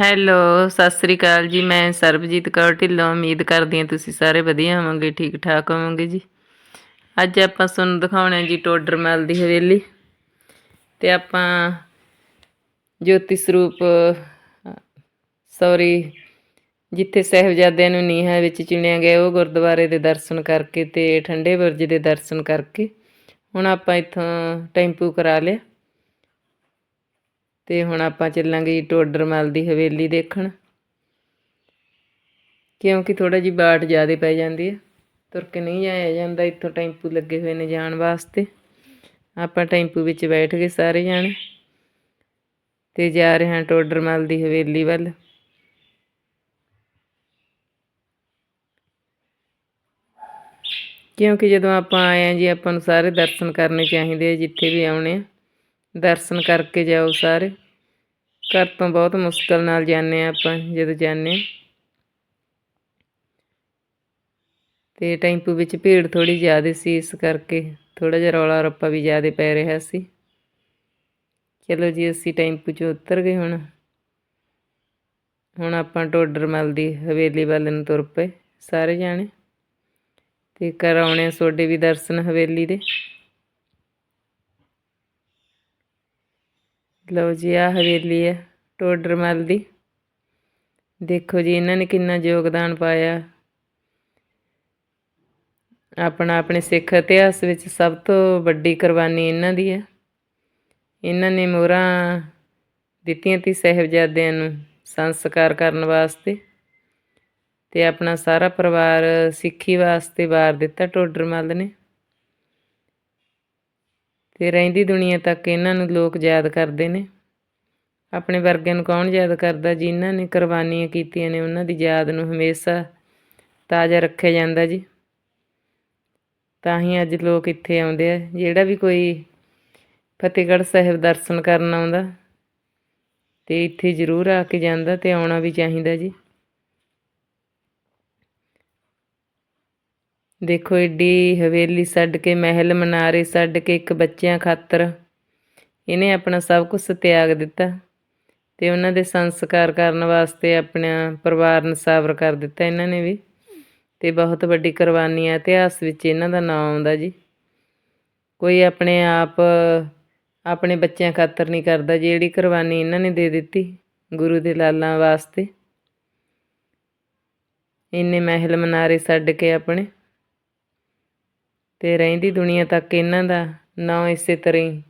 Hello Sat Sri ਅਕਾਲ ਜੀ। ਮੈਂ ਸਰਬਜੀਤ ਕੌਰ ਢਿੱਲੋਂ। ਉਮੀਦ ਕਰਦੀ ਹਾਂ ਤੁਸੀਂ ਸਾਰੇ ਵਧੀਆ ਹੋਵੋਗੇ ਠੀਕ ਠਾਕ ਹੋਵੋਗੇ ਜੀ। ਅੱਜ ਆਪਾਂ ਤੁਹਾਨੂੰ ਦਿਖਾਉਣਾ ਜੀ ਟੋਡਰਮਲ ਦੀ ਹਵੇਲੀ। ਤੇ ਆਪਾਂ ਜੋਤੀ ਸਰੂਪ ਸੌਰੀ ਜਿੱਥੇ ਸਹਿਬਜ਼ਾਦਿਆਂ ਨੂੰ ਨੀਹਾਂ ਵਿੱਚ ਚਿਣਿਆ ਗਿਆ, ਉਹ ਗੁਰਦੁਆਰੇ ਦੇ ਦਰਸ਼ਨ ਕਰਕੇ ਤੇ ਠੰਡੇ ਬੁਰਜ ਦੇ ਦਰਸ਼ਨ ਕਰਕੇ ਹੁਣ ਆਪਾਂ ਇੱਥੋਂ ਟੈਂਪੂ ਕਰਾ ਲਿਆ। ਤੇ ਹੁਣ ਆਪਾਂ ਚੱਲਾਂਗੇ ਜੀ ਟੋਡਰਮਲ ਦੀ ਹਵੇਲੀ ਦੇਖਣ। ਕਿਉਂਕਿ ਥੋੜਾ ਜੀ ਬਾਟ ਜ਼ਿਆਦਾ ਪੈ ਜਾਂਦੀ ਹੈ ਤੁਰ ਕੇ ਨਹੀਂ ਜਾਇਆ ਜਾਂਦਾ, ਇੱਥੋਂ ਟੈਂਪੂ ਲੱਗੇ ਹੋਏ ਨੇ ਜਾਣ ਵਾਸਤੇ। ਆਪਾਂ ਟੈਂਪੂ ਵਿੱਚ ਬੈਠ ਗਏ ਸਾਰੇ ਜਾਣੇ। ਤੇ ਜਾ ਰਹੇ ਹਾਂ ਟੋਡਰਮਲ ਦੀ ਹਵੇਲੀ ਵੱਲ। ਕਿਉਂਕਿ ਜਦੋਂ ਆਪਾਂ ਆਏ ਆ ਜੀ, ਆਪਾਂ ਨੂੰ ਸਾਰੇ ਦਰਸ਼ਨ ਕਰਨੇ ਚਾਹੀਦੇ ਆ, ਜਿੱਥੇ ਵੀ ਆਉਣੇ ਆ। ਦਰਸ਼ਨ ਕਰਕੇ ਜਾਓ ਸਾਰੇ। ਘਰ ਤੋਂ ਬਹੁਤ ਮੁਸ਼ਕਲ ਨਾਲ ਜਾਂਦੇ ਆ ਆਪਾਂ, ਜਦੋਂ ਜਾਂਦੇ ਹਾਂ। ਤੇ ਟੈਂਪੂ ਵਿੱਚ ਭੀੜ ਥੋੜੀ ਜ਼ਿਆਦਾ ਸੀ, ਇਸ ਕਰਕੇ ਥੋੜਾ ਜਿਹਾ ਰੌਲਾ ਰੱਪਾ ਵੀ ਜ਼ਿਆਦਾ ਪੈ ਰਿਹਾ ਸੀ। ਚਲੋ ਜੀ, ਅਸੀਂ ਟੈਂਪੂ 'ਚੋਂ ਉਤਰ ਗਏ ਹੁਣ। ਹੁਣ ਆਪਾਂ ਟੋਡਰਮਲ ਦੀ ਹਵੇਲੀ ਵੱਲ ਨੂੰ ਤੁਰ ਪਏ, ਸਾਰੇ ਜਾਣੇ। ਤੇ ਕਰਾਉਣੇ ਆ ਤੁਹਾਡੇ ਵੀ ਦਰਸ਼ਨ ਹਵੇਲੀ ਦੇ। ਲਓ ਜੀ ਆ ਹਵੇਲੀ ਹੈ ਟੋਡਰਮਲ ਦੀ। ਦੇਖੋ ਜੀ, ਇਹਨਾਂ ਨੇ ਕਿੰਨਾ ਯੋਗਦਾਨ ਪਾਇਆ। ਆਪਣਾ ਆਪਣੇ ਸਿੱਖ ਇਤਿਹਾਸ ਵਿੱਚ ਸਭ ਤੋਂ ਵੱਡੀ ਕੁਰਬਾਨੀ ਇਹਨਾਂ ਦੀ ਹੈ। ਇਹਨਾਂ ਨੇ ਮੋਹਰਾਂ ਦਿੱਤੀਆਂ ਤੀ ਸਹਿਬਜ਼ਾਦਿਆਂ ਨੂੰ ਸੰਸਕਾਰ ਕਰਨ ਵਾਸਤੇ ਤੇ ਆਪਣਾ ਸਾਰਾ ਪਰਿਵਾਰ ਸਿੱਖੀ ਵਾਸਤੇ ਵਾਰ ਦਿੱਤਾ ਟੋਡਰਮਲ ਨੇ। ਤੇ ਰਹਿੰਦੀ ਦੁਨੀਆ ਤੱਕ ਇਹਨਾਂ ਨੂੰ ਲੋਕ ਯਾਦ ਕਰਦੇ ਨੇ। ਆਪਣੇ ਵਰਗਿਆਂ ਨੂੰ ਕੌਣ ਯਾਦ ਕਰਦਾ? ਜਿਨ੍ਹਾਂ ਨੇ ਕੁਰਬਾਨੀਆਂ ਕੀਤੀਆਂ ਨੇ, ਉਹਨਾਂ ਦੀ ਯਾਦ ਨੂੰ ਹਮੇਸ਼ਾ ਤਾਜ਼ਾ ਰੱਖਿਆ ਜਾਂਦਾ ਜੀ। ਤਾਂ ਹੀ ਅੱਜ ਲੋਕ ਇੱਥੇ ਆਉਂਦੇ ਆ। ਜਿਹੜਾ ਵੀ ਕੋਈ ਫਤਿਹਗੜ੍ਹ ਸਾਹਿਬ ਦਰਸ਼ਨ ਕਰਨ ਆਉਂਦਾ, ਤੇ ਇੱਥੇ ਜ਼ਰੂਰ ਆ ਕੇ ਜਾਂਦਾ ਤੇ ਆਉਣਾ ਵੀ ਚਾਹੀਦਾ ਜੀ। ਦੇਖੋ ਏਡੀ ਹਵੇਲੀ ਛੱਡ ਕੇ ਮਹਿਲ ਮਨਾਰੇ ਛੱਡ ਕੇ ਇੱਕ ਬੱਚਿਆਂ ਖਾਤਰ। ਇਹਨੇ ਆਪਣਾ ਸਭ ਕੁਝ ਤਿਆਗ ਦਿੱਤਾ ਤੇ ਉਹਨਾਂ ਦੇ ਸੰਸਕਾਰ ਕਰਨ ਵਾਸਤੇ ਆਪਣਾ ਪਰਿਵਾਰ ਨਸਾਵਰ ਕਰ ਦਿੱਤਾ ਇਹਨਾਂ ਨੇ ਵੀ। ਤੇ ਬਹੁਤ ਵੱਡੀ ਕੁਰਬਾਨੀ ਆ, ਇਤਿਹਾਸ ਵਿੱਚ ਇਹਨਾਂ ਦਾ ਨਾਮ ਆਉਂਦਾ ਜੀ। ਕੋਈ ਆਪਣੇ ਆਪ, ਆਪਣੇ ਬੱਚਿਆਂ ਖਾਤਰ ਨਹੀਂ ਕਰਦਾ ਜਿਹੜੀ ਕੁਰਬਾਨੀ ਇਹਨਾਂ ਨੇ ਦੇ ਦਿੱਤੀ ਗੁਰੂ ਦੇ ਲਾਲਾਂ ਵਾਸਤੇ। ਇੰਨੇ ਮਹਿਲ ਮਨਾਰੇ ਛੱਡ ਕੇ ਆਪਣੇ। ਤੇ ਰਹਿੰਦੀ ਦੁਨੀਆ ਤੱਕ ਇਹਨਾਂ ਦਾ ਨਾਂ ਇਸੇ ਤਰ੍ਹਾਂ ਹੀ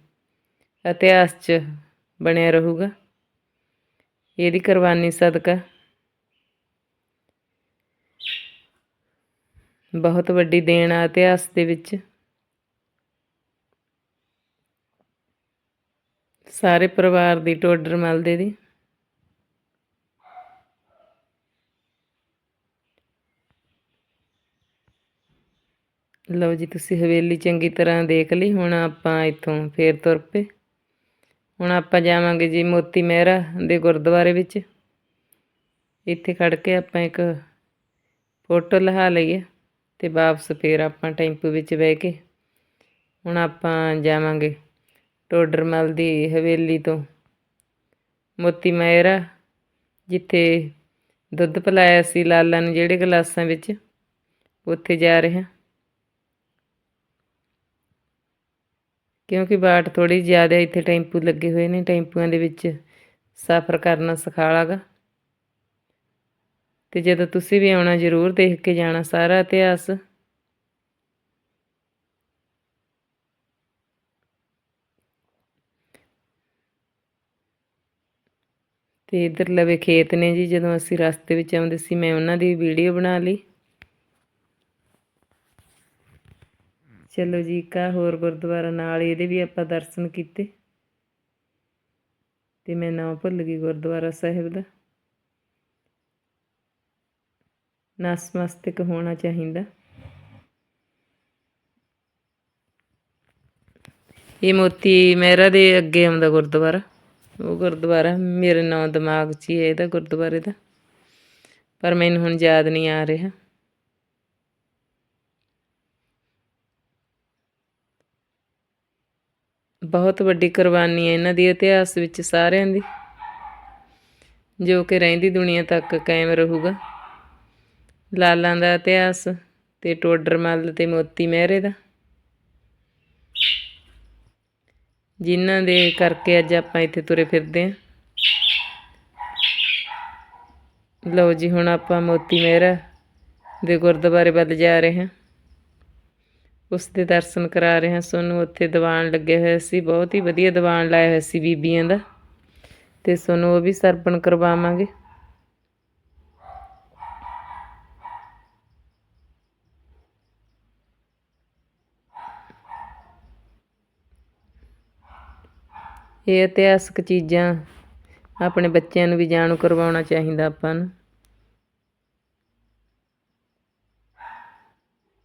ਇਤਿਹਾਸ 'ਚ ਬਣਿਆ ਰਹੂਗਾ। ਇਹਦੀ ਕੁਰਬਾਨੀ ਸਦਕਾ ਬਹੁਤ ਵੱਡੀ ਦੇਣ ਆ ਇਤਿਹਾਸ ਦੇ ਵਿੱਚ। ਸਾਰੇ ਪਰਿਵਾਰ ਦੀ ਟੋਡਰ ਮਲਦੇ ਦੀ ਲਓ ਜੀ, ਤੁਸੀਂ ਹਵੇਲੀ ਚੰਗੀ ਤਰ੍ਹਾਂ ਦੇਖ ਲਈ, ਹੁਣ ਆਪਾਂ ਇੱਥੋਂ ਫੇਰ ਤੁਰ ਪਏ। ਹੁਣ ਆਪਾਂ ਜਾਵਾਂਗੇ ਜੀ ਮੋਤੀ ਮਹਿਰਾ ਦੇ ਗੁਰਦੁਆਰੇ ਵਿੱਚ। ਇੱਥੇ ਖੜ ਕੇ ਆਪਾਂ ਇੱਕ ਫੋਟੋ ਲਹਾ ਲਈਏ ਤੇ ਵਾਪਸ ਫੇਰ ਆਪਾਂ ਟੈਂਪੂ ਵਿੱਚ ਬਹਿ ਕੇ ਹੁਣ ਆਪਾਂ ਜਾਵਾਂਗੇ ਟੋਡਰਮਲ ਦੀ ਹਵੇਲੀ ਤੋਂ। ਮੋਤੀ ਮਹਿਰਾ ਜਿੱਥੇ ਦੁੱਧ ਪਿਲਾਇਆ ਸੀ ਲਾਲਾ ਨੂੰ, ਜਿਹੜੇ ਗਲਾਸਾਂ ਵਿੱਚ ਉੱਥੇ ਜਾ ਰਹੇ ਹਾਂ। ਕਿਉਂਕਿ ਬਾਟ ਥੋੜੀ ਜ਼ਿਆਦਾ ਇੱਥੇ ਟੈਂਪੂ ਲੱਗੇ ਹੋਏ ਨੇ, ਟੈਂਪੂਆਂ ਦੇ ਵਿੱਚ ਸਫ਼ਰ ਕਰਨਾ ਸਖਾਲਾਗਾ ਤੇ ਜਦੋਂ ਤੁਸੀਂ ਵੀ ਆਉਣਾ, ਜ਼ਰੂਰ ਦੇਖ ਕੇ ਜਾਣਾ ਸਾਰਾ ਇਤਿਹਾਸ। ਤੇ ਇਧਰ ਲਵੇ ਖੇਤ ਨੇ ਜੀ, ਜਦੋਂ ਅਸੀਂ ਰਸਤੇ ਵਿੱਚ ਆਉਂਦੇ ਸੀ, ਮੈਂ ਉਹਨਾਂ ਦੀ ਵੀਡੀਓ ਬਣਾ ਲਈ। ਚਲੋ ਜੀ, ਕਾ ਹੋਰ ਗੁਰਦੁਆਰਾ ਨਾਲ ਇਹਦੇ ਵੀ ਆਪਾਂ ਦਰਸ਼ਨ ਕੀਤੇ। ਤੇ ਮੈਂ ਨਾਮ ਭੁੱਲ ਗਈ ਗੁਰਦੁਆਰਾ ਸਾਹਿਬ ਦਾ। ਨਸਮਸਤਕ ਹੋਣਾ ਚਾਹੀਦਾ। ਇਹ ਮੋਤੀ ਮਹਿਰਾ ਦੇ ਅੱਗੇ ਆਉਂਦਾ ਗੁਰਦੁਆਰਾ। ਉਹ ਗੁਰਦੁਆਰਾ ਮੇਰੇ ਨਾਂ ਦਿਮਾਗ 'ਚ ਹੀ ਹੈ, ਇਹਦਾ ਗੁਰਦੁਆਰੇ ਦਾ। ਪਰ ਮੈਨੂੰ ਹੁਣ ਯਾਦ ਨਹੀਂ ਆ ਰਿਹਾ। ਬਹੁਤ ਵੱਡੀ ਕੁਰਬਾਨੀ ਹੈ ਇਹਨਾਂ ਦੀ ਇਤਿਹਾਸ ਵਿੱਚ ਸਾਰਿਆਂ ਦੀ, ਜੋ ਕਿ ਰਹਿੰਦੀ ਦੁਨੀਆ ਤੱਕ ਕਾਇਮ ਰਹੂਗਾ। ਲਾਲਾਂ ਦਾ ਇਤਿਹਾਸ ਤੇ ਟੋਡਰ ਮੱਲ ਤੇ ਮੋਤੀ ਮਹਿਰੇ ਦਾ, ਜਿਨ੍ਹਾਂ ਦੇ ਕਰਕੇ ਅੱਜ ਆਪਾਂ ਇੱਥੇ ਤੁਰੇ ਫਿਰਦੇ ਆਂ ਲਓ ਜੀ, ਹੁਣ ਆਪਾਂ ਮੋਤੀ ਮਹਿਰਾ ਦੇ ਗੁਰਦੁਆਰੇ ਵੱਲ ਜਾ ਰਹੇ ਹਾਂ। ਉਸ ਦੇ ਦਰਸ਼ਨ ਕਰਾ ਰਹੇ ਹਾਂ। ਸਾਨੂੰ ਉੱਥੇ ਦੀਵਾਨ ਲੱਗੇ ਹੋਏ ਸੀ। ਬਹੁਤ ਹੀ ਵਧੀਆ ਦੀਵਾਨ ਲਾਇਆ ਹੋਇਆ ਸੀ ਬੀਬੀਆਂ ਦਾ। ਤੇ ਸੋਨੂੰ ਉਹ ਵੀ ਸਰਪਣ ਕਰਵਾਵਾਂਗੇ। ਇਹ ਇਤਿਹਾਸਕ ਚੀਜ਼ਾਂ ਆਪਣੇ ਬੱਚਿਆਂ ਨੂੰ ਵੀ ਜਾਣੂ ਕਰਵਾਉਣਾ ਚਾਹੀਦਾ ਆਪਾਂ ਨੂੰ।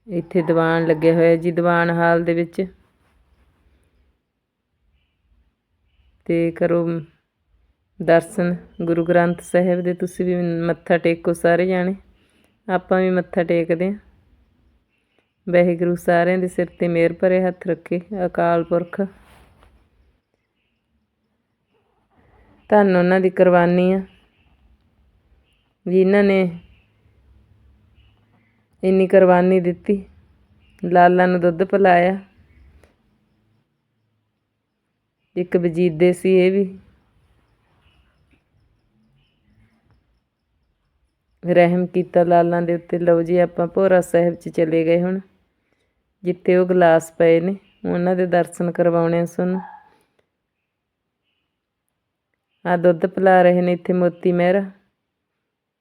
ਇੱਥੇ ਦੀਵਾਨ ਲੱਗਿਆ ਹੋਇਆ ਜੀ, ਦੀਵਾਨ ਹਾਲ ਦੇ ਵਿੱਚ। ਤੇ ਕਰੋ ਦਰਸ਼ਨ ਗੁਰੂ ਗ੍ਰੰਥ ਸਾਹਿਬ ਦੇ, ਤੁਸੀਂ ਵੀ ਮੱਥਾ ਟੇਕੋ ਸਾਰੇ ਜਾਣੇ। ਆਪਾਂ ਵੀ ਮੱਥਾ ਟੇਕਦੇ ਹਾਂ ਵਾਹਿਗੁਰੂ ਸਾਰਿਆਂ ਦੇ ਸਿਰ ਤੇ ਮਿਹਰ ਭਰੇ ਹੱਥ ਰੱਖੇ, ਅਕਾਲ ਪੁਰਖ। ਧੰਨ ਉਹਨਾਂ ਦੀ ਕੁਰਬਾਨੀ ਆ। ਜਿਨ੍ਹਾਂ ਨੇ ਇੰਨੀ ਕੁਰਬਾਨੀ ਦਿੱਤੀ। ਲਾਲਾਂ ਨੂੰ ਦੁੱਧ ਪਿਲਾਇਆ। ਇੱਕ ਵਜੀਦੇ ਸੀ ਇਹ ਵੀ। ਰਹਿਮ ਕੀਤਾ ਲਾਲਾਂ ਦੇ ਉੱਤੇ। ਲਓ ਜੀ, ਆਪਾਂ ਭੋਰਾ ਸਾਹਿਬ 'ਚ ਚਲੇ ਗਏ ਹੁਣ। ਜਿੱਥੇ ਉਹ ਗਲਾਸ ਪਏ ਨੇ, ਉਹਨਾਂ ਦੇ ਦਰਸ਼ਨ ਕਰਵਾਉਣੇ ਆ ਸਾਨੂੰ ਆ ਦੁੱਧ ਪਿਲਾ ਰਹੇ ਨੇ ਇੱਥੇ ਮੋਤੀ ਮਹਿਰਾ।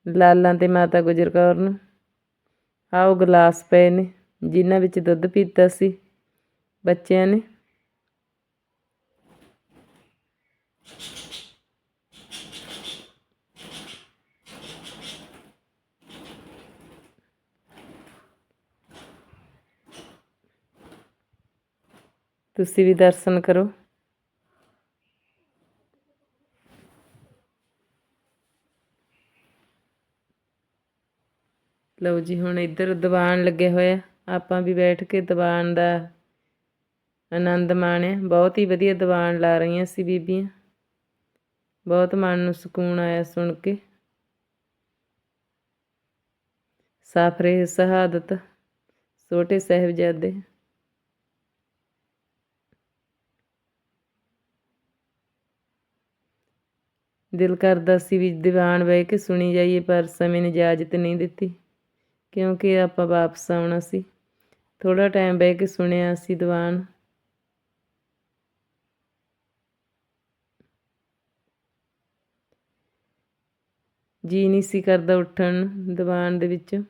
ਲਾਲਾਂ ਤੇ ਮਾਤਾ ਗੁਜਰ ਕੌਰ ਨੂੰ। ਆਹ ਉਹ ਗਲਾਸ ਪਏ ਨੇ, ਜਿਨ੍ਹਾਂ ਵਿੱਚ ਦੁੱਧ ਪੀਤਾ ਸੀ, ਬੱਚਿਆਂ ਨੇ। ਤੁਸੀਂ ਵੀ ਦਰਸ਼ਨ ਕਰੋ। ਲਓ ਜੀ, ਹੁਣ ਇੱਧਰ ਦੀਵਾਨ ਲੱਗੇ ਹੋਇਆ ਆਪਾਂ ਵੀ ਬੈਠ ਕੇ ਦੀਵਾਨ ਦਾ ਆਨੰਦ ਮਾਣਿਆ। ਬਹੁਤ ਹੀ ਵਧੀਆ ਦੀਵਾਨ ਲਾ ਰਹੀਆਂ ਸੀ ਬੀਬੀਆਂ। ਬਹੁਤ ਮਨ ਨੂੰ ਸਕੂਨ ਆਇਆ ਸੁਣ ਕੇ। ਸਾਫਰੇ ਸ਼ਹਾਦਤ ਛੋਟੇ ਸਾਹਿਬਜ਼ਾਦੇ। ਦਿਲ ਕਰਦਾ ਸੀ ਵੀ ਦੀਵਾਨ ਬਹਿ ਕੇ ਸੁਣੀ ਜਾਈਏ, ਪਰ ਸਮੇਂ ਨੇ ਇਜਾਜ਼ਤ ਨਹੀਂ ਦਿੱਤੀ। ਕਿਉਂਕਿ ਆਪਾਂ ਵਾਪਸ ਆਉਣਾ ਸੀ। ਥੋੜਾ ਟਾਈਮ ਬਹਿ ਕੇ ਸੁਣਿਆ ਸੀ ਦੀਵਾਨ। ਜੀ ਨਹੀਂ ਸੀ ਕਰਦਾ ਉੱਠਣ ਦੀਵਾਨ ਦੇ ਵਿੱਚ।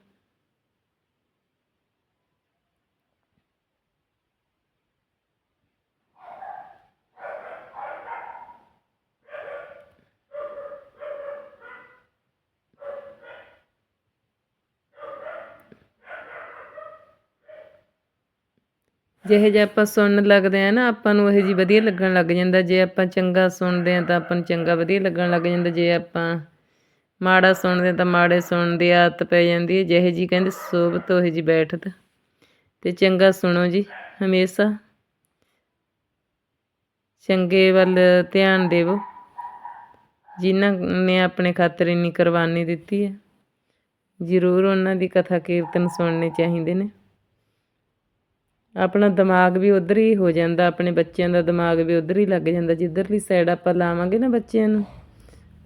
ਜਿਹੇ ਜੇ ਆਪਾਂ ਸੁਣਨ ਲੱਗਦੇ ਆ ਨਾ, ਆਪਾਂ ਨੂੰ ਇਹ ਜੀ ਵਧੀਆ ਲੱਗਣ ਲੱਗ ਜਾਂਦਾ। ਜੇ ਆਪਾਂ ਚੰਗਾ ਸੁਣਦੇ ਆ ਤਾਂ ਆਪਾਂ ਨੂੰ ਚੰਗਾ ਵਧੀਆ ਲੱਗਣ ਲੱਗ ਜਾਂਦਾ। ਜੇ ਆਪਾਂ ਮਾੜਾ ਸੁਣਦੇ ਤਾਂ ਮਾੜੇ ਸੁਣਨ ਦੀ ਆਦਤ ਪੈ ਜਾਂਦੀ ਹੈ। ਜਿਹੇ ਜੀ ਕਹਿੰਦੇ ਸੋਭਤ ਉਹ ਜੀ ਬੈਠਤ ਤੇ ਚੰਗਾ ਸੁਣੋ ਜੀ, ਹਮੇਸ਼ਾ। ਚੰਗੇ ਵੱਲ ਧਿਆਨ ਦੇਵੋ। ਜਿਨ੍ਹਾਂ ਨੇ ਆਪਣੇ ਖਾਤਰ ਇੰਨੀ ਕੁਰਬਾਨੀ ਦਿੱਤੀ ਹੈ, ਜ਼ਰੂਰ ਉਹਨਾਂ ਦੀ ਕਥਾ ਕੀਰਤਨ ਸੁਣਨੇ ਚਾਹੀਦੇ ਨੇ। ਆਪਣਾ ਦਿਮਾਗ ਵੀ ਉਧਰ ਹੀ ਹੋ ਜਾਂਦਾ, ਆਪਣੇ ਬੱਚਿਆਂ ਦਾ ਦਿਮਾਗ ਵੀ ਉਧਰ ਹੀ ਲੱਗ ਜਾਂਦਾ, ਜਿੱਧਰਲੀ ਸਾਈਡ ਆਪਾਂ ਲਾਵਾਂਗੇ ਨਾ ਬੱਚਿਆਂ ਨੂੰ,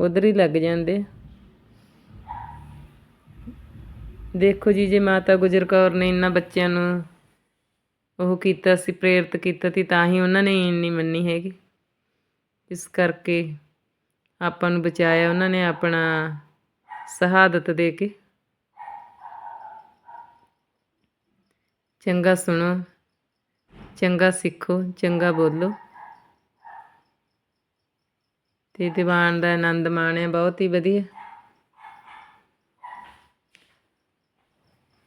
ਉਧਰ ਹੀ ਲੱਗ ਜਾਂਦੇ ਦੇਖੋ ਜੀ, ਜੇ ਮਾਤਾ ਗੁਜਰ ਕੌਰ ਨੇ ਇੰਨਾ ਬੱਚਿਆਂ ਨੂੰ ਉਹ ਕੀਤਾ ਸੀ, ਪ੍ਰੇਰਿਤ ਕੀਤਾ ਸੀ, ਤਾਂ ਹੀ ਉਹਨਾਂ ਨੇ ਇੰਨੀ ਮੰਨੀ ਹੈਗੀ। ਇਸ ਕਰਕੇ ਆਪਾਂ ਨੂੰ ਬਚਾਇਆ, ਉਹਨਾਂ ਨੇ ਆਪਣਾ ਸ਼ਹਾਦਤ ਦੇ ਕੇ। ਚੰਗਾ ਸੁਣੋ। ਚੰਗਾ ਸਿੱਖੋ, ਚੰਗਾ ਬੋਲੋ। ਤੇ ਦੀਵਾਨ ਦਾ ਆਨੰਦ ਮਾਣਿਆ, ਬਹੁਤ ਹੀ ਵਧੀਆ।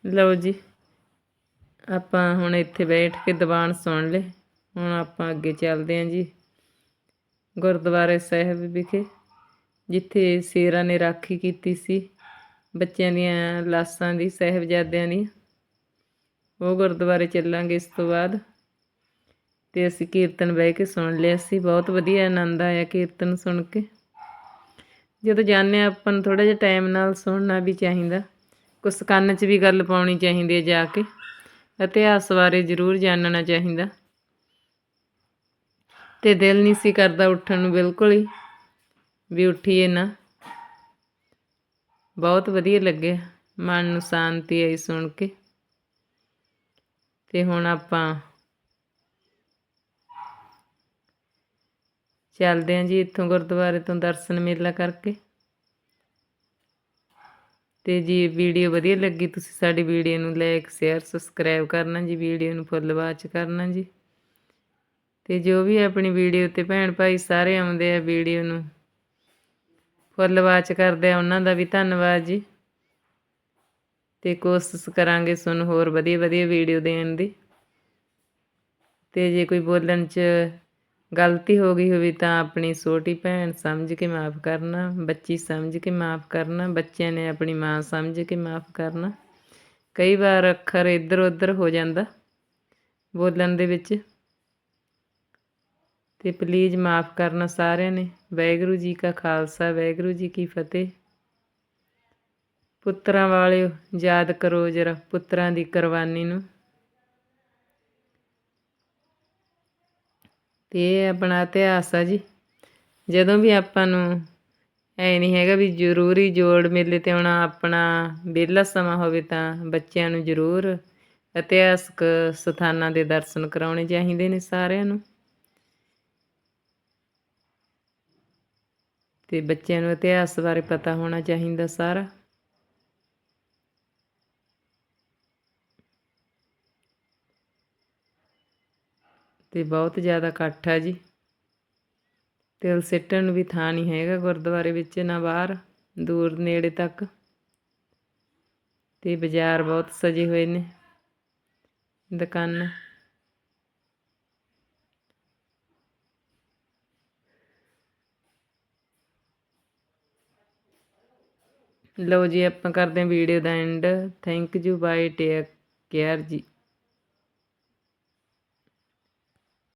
ਲਓ ਜੀ, ਆਪਾਂ ਹੁਣ ਇੱਥੇ ਬੈਠ ਕੇ ਦੀਵਾਨ ਸੁਣ ਲਏ। ਹੁਣ ਆਪਾਂ ਅੱਗੇ ਚੱਲਦੇ ਹਾਂ ਜੀ। ਗੁਰਦੁਆਰੇ ਸਾਹਿਬ ਵਿਖੇ, ਜਿੱਥੇ ਸ਼ੇਰਾਂ ਨੇ ਰਾਖੀ ਕੀਤੀ ਸੀ। ਬੱਚਿਆਂ ਦੀਆਂ ਲਾਸਾਂ ਦੀ, ਸਾਹਿਬਜ਼ਾਦਿਆਂ ਦੀ ਉਹ ਗੁਰਦੁਆਰੇ ਚੱਲਾਂਗੇ ਇਸ ਤੋਂ ਬਾਅਦ। ਤੇ ਅਸੀਂ ਕੀਰਤਨ ਬਹਿ ਕੇ ਸੁਣ ਲਿਆ ਸੀ। ਬਹੁਤ ਵਧੀਆ ਆਨੰਦ ਆਇਆ ਕੀਰਤਨ ਸੁਣ ਕੇ। ਜਦੋਂ ਜਾਂਦੇ ਹਾਂ ਆਪਾਂ ਨੂੰ ਥੋੜਾ ਜਿਹਾ ਟਾਈਮ ਨਾਲ ਸੁਣਨਾ ਵੀ ਚਾਹੀਦਾ। ਕੁਛ ਕੰਨ 'ਚ ਵੀ ਗੱਲ ਪਾਉਣੀ ਚਾਹੀਦੀ ਹੈ ਜਾ ਕੇ। ਇਤਿਹਾਸ ਬਾਰੇ ਜ਼ਰੂਰ ਜਾਣਨਾ ਚਾਹੀਦਾ। ਤੇ ਦਿਲ ਨਹੀਂ ਸੀ ਕਰਦਾ ਉੱਠਣ ਨੂੰ ਬਿਲਕੁਲ ਹੀ, ਵੀ ਉੱਠੀਏ ਨਾ। ਬਹੁਤ ਵਧੀਆ ਲੱਗਿਆ ਮਨ ਨੂੰ ਸ਼ਾਂਤੀ ਆਈ ਸੁਣ ਕੇ। ਤੇ ਹੁਣ ਆਪਾਂ ਚੱਲਦੇ ਹਾਂ ਜੀ ਇੱਥੋਂ ਗੁਰਦੁਆਰੇ ਤੋਂ ਦਰਸ਼ਨ ਮੇਲਾ ਕਰਕੇ। ਤੇ ਜੀ ਵੀਡੀਓ ਵਧੀਆ ਲੱਗੀ ਤੁਸੀਂ ਸਾਡੀ ਵੀਡੀਓ ਨੂੰ ਲਾਈਕ ਸ਼ੇਅਰ ਸਬਸਕ੍ਰਾਈਬ ਕਰਨਾ ਜੀ, ਵੀਡੀਓ ਨੂੰ ਫੁੱਲ ਵਾਚ ਕਰਨਾ ਜੀ। ਤੇ ਜੋ ਵੀ ਆਪਣੀ ਵੀਡੀਓ ਤੇ ਭੈਣ ਭਾਈ ਸਾਰੇ ਆਉਂਦੇ ਆ ਵੀਡੀਓ ਨੂੰ ਫੁੱਲ ਵਾਚ ਕਰਦੇ ਆ, ਉਹਨਾਂ ਦਾ ਵੀ ਧੰਨਵਾਦ ਜੀ। ਤੇ ਕੋਸ਼ਿਸ਼ ਕਰਾਂਗੇ ਤੁਹਾਨੂੰ ਹੋਰ ਵਧੀਆ ਵਧੀਆ ਵੀਡੀਓ ਦੇਣ ਦੀ। ਤੇ ਜੇ ਕੋਈ ਬੋਲਣ 'ਚ ਗਲਤੀ ਹੋ ਗਈ ਹੋਵੇ ਤਾਂ ਆਪਣੀ ਛੋਟੀ ਭੈਣ ਸਮਝ ਕੇ ਮਾਫ ਕਰਨਾ, ਬੱਚੀ ਸਮਝ ਕੇ ਮਾਫ ਕਰਨਾ, ਬੱਚਿਆਂ ਨੇ ਆਪਣੀ ਮਾਂ ਸਮਝ ਕੇ ਮਾਫ ਕਰਨਾ। ਕਈ ਵਾਰ ਅੱਖਰ ਇੱਧਰ ਉੱਧਰ ਹੋ ਜਾਂਦਾ ਬੋਲਣ ਦੇ ਵਿੱਚ। ਤੇ ਪਲੀਜ਼ ਮਾਫ ਕਰਨਾ ਸਾਰਿਆਂ ਨੇ। ਵਾਹਿਗੁਰੂ ਜੀ ਕਾ ਖਾਲਸਾ, ਵਾਹਿਗੁਰੂ ਜੀ ਕੀ ਫਤਿਹ। ਪੁੱਤਰਾਂ ਵਾਲਿਓ, ਯਾਦ ਕਰੋ ਜਰਾ ਪੁੱਤਰਾਂ ਦੀ ਕੁਰਬਾਨੀ ਨੂੰ। ਤੇ ਇਹ ਆਪਣਾ ਇਤਿਹਾਸ ਆ ਜੀ। ਜਦੋਂ ਵੀ ਆਪਾਂ ਨੂੰ ਐ ਨਹੀਂ ਹੈਗਾ ਵੀ ਜ਼ਰੂਰੀ ਜੋੜ ਮੇਲੇ ਤੇ ਆਉਣਾ, ਆਪਣਾ ਵਿਹਲਾ ਸਮਾਂ ਹੋਵੇ ਤਾਂ ਬੱਚਿਆਂ ਨੂੰ ਜ਼ਰੂਰ ਇਤਿਹਾਸਕ ਸਥਾਨਾਂ ਦੇ ਦਰਸ਼ਨ ਕਰਾਉਣੇ ਚਾਹੀਦੇ ਨੇ ਸਾਰਿਆਂ ਨੂੰ। ਤੇ ਬੱਚਿਆਂ ਨੂੰ ਇਤਿਹਾਸ ਬਾਰੇ ਪਤਾ ਹੋਣਾ ਚਾਹੀਦਾ ਸਾਰਾ। ਤੇ ਬਹੁਤ ਜ਼ਿਆਦਾ ਇਕੱਠ ਆ ਜੀ। ਤਿਲ ਸਿੱਟਣ ਨੂੰ ਵੀ ਥਾਂ ਨਹੀਂ ਹੈਗਾ ਗੁਰਦੁਆਰੇ ਵਿੱਚ ਨਾ ਬਾਹਰ, ਦੂਰ ਨੇੜੇ ਤੱਕ। ਤੇ ਬਾਜ਼ਾਰ ਬਹੁਤ ਸਜੇ ਹੋਏ ਨੇ, ਦੁਕਾਨਾਂ। ਲਓ ਜੀ, ਆਪਾਂ ਕਰਦੇ ਹਾਂ video the and thank you bye take care ਜੀ।